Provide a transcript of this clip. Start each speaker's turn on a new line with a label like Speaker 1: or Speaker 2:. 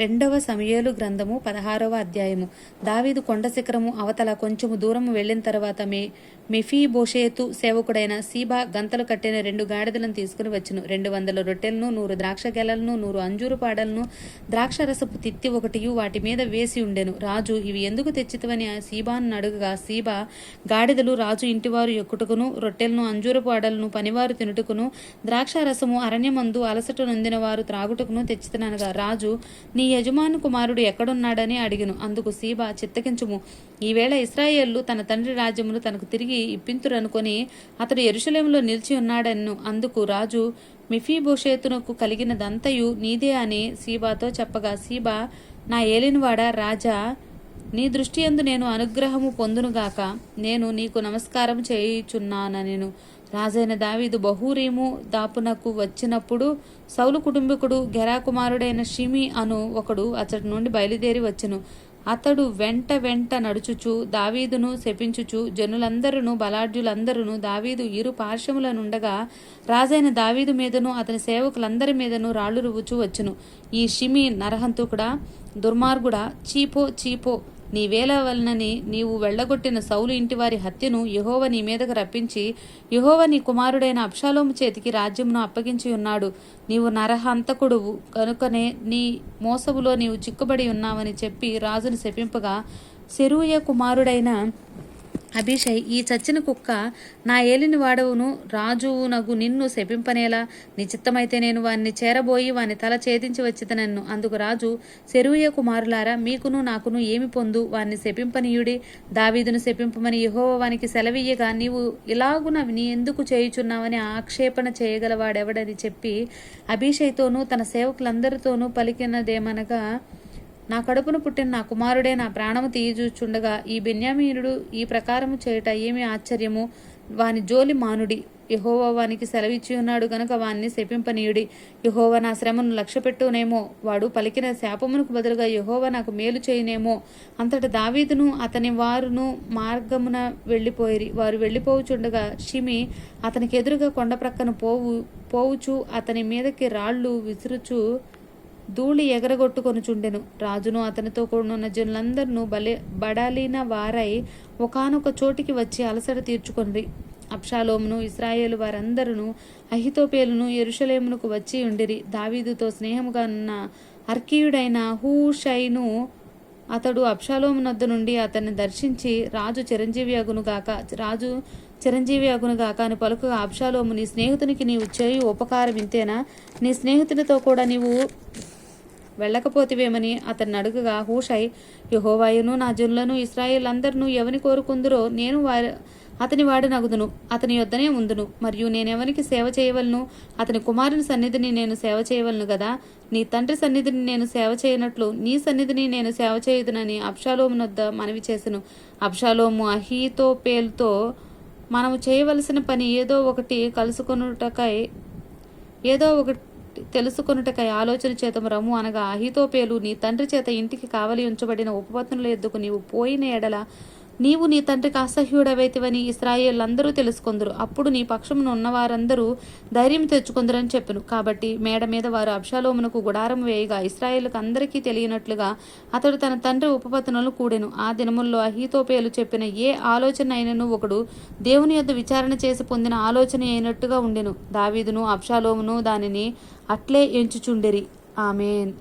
Speaker 1: రెండవ సమయలు గ్రంథము పదహారవ అధ్యాయము. దావీదు కొండ శిఖరము అవతల కొంచెము దూరము వెళ్ళిన తర్వాత మే మెఫీబోషేతు సేవకుడైన సీబా గంతలు కట్టిన రెండు గాడిదలను తీసుకుని వచ్చును. రెండు వందల రొట్టెలను నూరు ద్రాక్ష గెలలను నూరు అంజూరు పాడలను ద్రాక్ష రసపు తిత్తి ఒకటియు వాటి మీద వేసి ఉండెను. రాజు ఇవి ఎందుకు తెచ్చితవని ఆ సీబాను అడుగగా సీబా గాడిదలు రాజు ఇంటివారు ఎక్కుటకును రొట్టెలను అంజూరు పాడలను పనివారు తినుటకును ద్రాక్ష రసము అరణ్యమందు అలసట నొందిన వారు త్రాగుటకును తెచ్చితనగా రాజు నీ యజమాను కుమారుడు ఎక్కడున్నాడని అడిగిను. అందుకు సీబా చిత్తకించుము. ఈవేళ ఇస్రాయేళ్ళు తన తండ్రి రాజ్యమును తనకు తిరిగి ఇప్పింతురనుకొని అతడు ఎరుషలేములో నిలిచి ఉన్నాడన్ను. అందుకు రాజు మిఫీభూషేతునకు కలిగినదంతయు నీదే అని సీబాతో చెప్పగా సీబా నా ఏలినవాడ రాజా నీ దృష్టి ఎందు నేను అనుగ్రహము పొందునుగాక నేను నీకు నమస్కారం చేయుచున్నానెను రాజైన దావీదు బహూరేము దాపునకు వచ్చినప్పుడు సౌలు కుటుంబీకుడు గెరాకుమారుడైన షిమి అను ఒకడు అతడి నుండి బయలుదేరి వచ్చెను. అతడు వెంట వెంట నడుచుచు దావీదును శపించుచు జనులందరూ బలాఢ్యులందరూ దావీదు ఇరు పార్శ్వములనుండగా రాజైన దావీదు మీదను అతని సేవకులందరి మీదను రాళ్ళు రువ్వుచూ వచ్చును. ఈ షిమి నరహంతుకుడా దుర్మార్గుడా చీపో చీపో నీ వేల వలనని నీవు వెళ్ళగొట్టిన సౌలు ఇంటివారి హత్యను యహోవ నీ మీదకు రప్పించి యహోవ నీ కుమారుడైన అప్షాలోము చేతికి రాజ్యమును అప్పగించి ఉన్నాడు. నీవు నరహంతకుడువు కనుకనే నీ మోసములో నీవు చిక్కుబడి ఉన్నావని చెప్పి రాజును శపింపగా సెరూయ కుమారుడైన అభిషై ఈ చచ్చిన కుక్క నా ఏలిని వాడవును రాజునగు నిన్ను శపింపనేలా? నిశ్చిత్తమైతే నేను వాన్ని చేరబోయి వాని తల ఛేదించి వచ్చితనన్ను అందుకు రాజు శరువుయ కుమారులారా మీకును నాకును ఏమి పొందు? వాన్ని శపింపనీయుడి దావీదును శపింపమని యెహోవా వానికి సెలవీయగా నీవు ఇలాగున నీ ఎందుకు చేయుచున్నావని ఆక్షేపణ చేయగలవాడెవడని చెప్పి అభిషయ్తోనూ తన సేవకులందరితోనూ పలికినదేమనగా నా కడుపును పుట్టిన నా కుమారుడే నా ప్రాణము తీయజూచుండగా ఈ బెన్యామీనుడు ఈ ప్రకారము చేయుట ఏమి ఆశ్చర్యము? వాని జోలి మానుడి. యహోవా వానికి సెలవిచ్చి ఉన్నాడు గనుక వాణ్ణి శపింపనీయుడి. యహోవా నా శ్రమను లక్ష్యపెట్టునేమో? వాడు పలికిన శాపమునకు బదులుగా యహోవ నాకు మేలు చేయనేమో? అంతట దావీదును అతని వారును మార్గమున వెళ్ళిపోయిరి. వారు వెళ్ళిపోవుచుండగా షిమి అతనికి ఎదురుగా కొండ ప్రక్కన పోవు పోవుచు అతని మీదకి రాళ్ళు విసురుచు ధూళి ఎగరగొట్టుకొనుచుండెను రాజును అతనితో కూడినున్న జనులందరినూ బలే బడాలిన వారై ఒకానొక చోటికి వచ్చి అలసట తీర్చుకొనిరి. అప్షాలోమును ఇస్రాయేలు వారందరూ అహితోపేలును ఎరుషలేమునకు వచ్చి ఉండిరి. దావీదుతో స్నేహముగా ఉన్న అర్కీయుడైన హూషైను అతడు అబ్షాలోము నద్ద నుండి అతన్ని దర్శించి రాజు చిరంజీవి అగునుగాక రాజు చిరంజీవి అగునుగాక అని పలుకగా అప్షాలోము నీ స్నేహితునికి నీవు చేయు ఉపకారం ఇంతేనా? నీ స్నేహితునితో కూడా నీవు వెళ్ళకపోతివేమని అతన్ని అడుగగా హూషై యహోవాయును నా జనులను ఇస్రాయేల్ అందరినూ ఎవని కోరుకుందురో నేను వారి అతని వాడు నగుదును అతని యొద్దనే ఉందును మరియు నేనెవనికి సేవ చేయవలను? అతని కుమారుని సన్నిధిని నేను సేవ చేయవలను కదా నీ తండ్రి సన్నిధిని నేను సేవ చేయనట్లు నీ సన్నిధిని నేను సేవ చేయదునని అబ్షాలోమునొద్ద మనవి చేసెను. అబ్షాలోము అహీతో పేలుతో మనము చేయవలసిన పని ఏదో ఒకటి కలుసుకొనుటకై ఏదో ఒకటి తెలుసుకొనుటకై ఆలోచన చేత రము అనగా అహితోపేలు నీ తండ్రి చేత ఇంటికి కావలి ఉంచబడిన ఉపపత్నుల ఎద్దుకు నీవు పోయిన ఎడల నీవు నీ తండ్రికి అసహ్యుడవైతివని ఇస్రాయేళ్ళందరూ తెలుసుకుందరు. అప్పుడు నీ పక్షమును ఉన్నవారందరూ ధైర్యం తెచ్చుకుందరని చెప్పను. కాబట్టి మేడ మీద వారు అబ్షాలోమునకు గుడారం వేయగా ఇస్రాయేల్కు అందరికీ తెలియనట్లుగా అతడు తన తండ్రి ఉపపత్నులను కూడెను. ఆ దినముల్లో అహీతోపేలు చెప్పిన ఏ ఆలోచన అయినను ఒకడు దేవుని యొద్ద విచారణ చేసి పొందిన ఆలోచన అయినట్టుగా ఉండెను. దావీదును అబ్షాలోమును దానిని అట్లే ఎంచుచుండిరి. ఆమెన్.